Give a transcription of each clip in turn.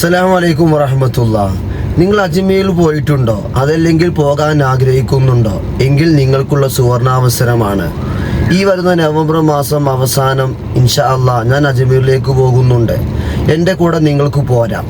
അസ്സലാമു അലൈക്കും വറഹമത്തുള്ള. നിങ്ങൾ അജ്മീറിൽ പോയിട്ടുണ്ടോ? അതല്ലെങ്കിൽ പോകാൻ ആഗ്രഹിക്കുന്നുണ്ടോ? എങ്കിൽ നിങ്ങൾക്കുള്ള സുവർണാവസരമാണ്. ഈ വരുന്ന നവംബർ മാസം അവസാനം ഇൻഷാ അള്ളാ ഞാൻ അജ്മീറിലേക്ക് പോകുന്നുണ്ട്. എന്റെ കൂടെ നിങ്ങൾക്ക് പോരാം.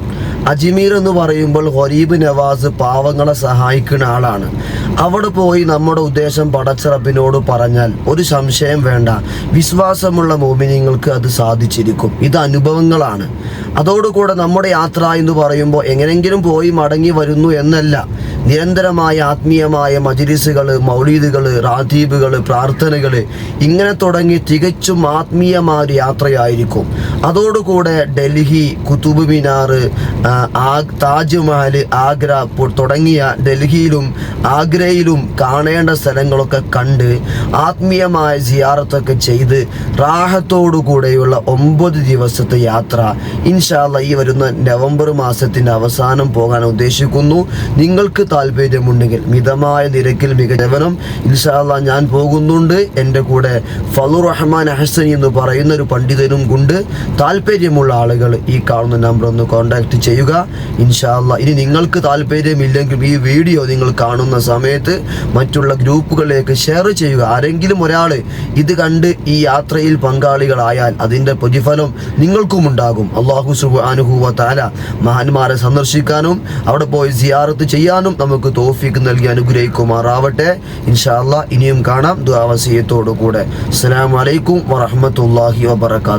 അജ്മീർ എന്ന് പറയുമ്പോൾ ഹൊരീബ് നവാസ് പാവങ്ങളെ സഹായിക്കുന്ന ആളാണ്. അവിടെ പോയി നമ്മുടെ ഉദ്ദേശം പടച്ചിറപ്പിനോട് പറഞ്ഞാൽ ഒരു സംശയം വേണ്ട. വിശ്വാസമുള്ള മോമിനിങ്ങൾക്ക് അത് സാധിച്ചിരിക്കും. ഇത് അനുഭവങ്ങളാണ്. അതോടുകൂടെ നമ്മുടെ യാത്ര എന്ന് പറയുമ്പോൾ എങ്ങനെങ്കിലും പോയി മടങ്ങി വരുന്നു എന്നല്ല. നിരന്തരമായ ആത്മീയമായ മജിലിസുകൾ മൗലീദുകൾ റാത്തീബുകൾ പ്രാർത്ഥനകൾ ഇങ്ങനെ തുടങ്ങി തികച്ചും ആത്മീയമായ ഒരു യാത്രയായിരിക്കും. അതോടുകൂടെ ഡൽഹി കുത്തുബ് മിനാർ താജ്മഹൽ ആഗ്ര തുടങ്ങിയ ഡൽഹിയിലും ആഗ്രയിലും കാണേണ്ട സ്ഥലങ്ങളൊക്കെ കണ്ട് ആത്മീയമായ സിയാറത്തൊക്കെ ചെയ്ത് റാഹത്തോടുകൂടെയുള്ള ഒമ്പത് ദിവസത്തെ യാത്ര ഇൻഷാല്ല ഈ വരുന്ന നവംബർ മാസത്തിന്റെ അവസാനം പോകാൻ ഉദ്ദേശിക്കുന്നു. നിങ്ങൾക്ക് താല്പര്യമുണ്ടെങ്കിൽ മിതമായ നിരക്കിൽ മികച്ചവനും ഇൻഷാല്ല ഞാൻ പോകുന്നുണ്ട്. എന്റെ കൂടെ ഫലു റഹ്മാൻ അഹസൻ എന്ന് പറയുന്ന ഒരു പണ്ഡിതനും കൊണ്ട് താല്പര്യമുള്ള ആളുകൾ ഈ കാണുന്ന നമ്പർ ഒന്ന് കോൺടാക്ട് ചെയ്യുക. ഇൻഷാല്ല ഇനി നിങ്ങൾക്ക് താല്പര്യമില്ലെങ്കിൽ ഈ വീഡിയോ നിങ്ങൾ കാണുന്ന സമയത്ത് മറ്റുള്ള ഗ്രൂപ്പുകളിലേക്ക് ഷെയർ ചെയ്യുക. ആരെങ്കിലും ഒരാൾ ഇത് കണ്ട് ഈ യാത്രയിൽ പങ്കാളികളായാൽ അതിന്റെ പ്രതിഫലം നിങ്ങൾക്കും ഉണ്ടാകും. അള്ളാഹു സുബ് അനുഹൂവ താല മഹാന്മാരെ സന്ദർശിക്കാനും അവിടെ പോയി സിയാറത്ത് ചെയ്യാനും നമുക്ക് തോഫിക്ക് നൽകി അനുഗ്രഹിക്കുമാറാവട്ടെ. ഇൻഷാല്ല ഇനിയും കാണാം ദുരാവസീയത്തോടു കൂടെ അസ്സലാമലൈക്കും അലൈക്കും വറഹ്മത്തുള്ളാഹി വബറകാതുഹു.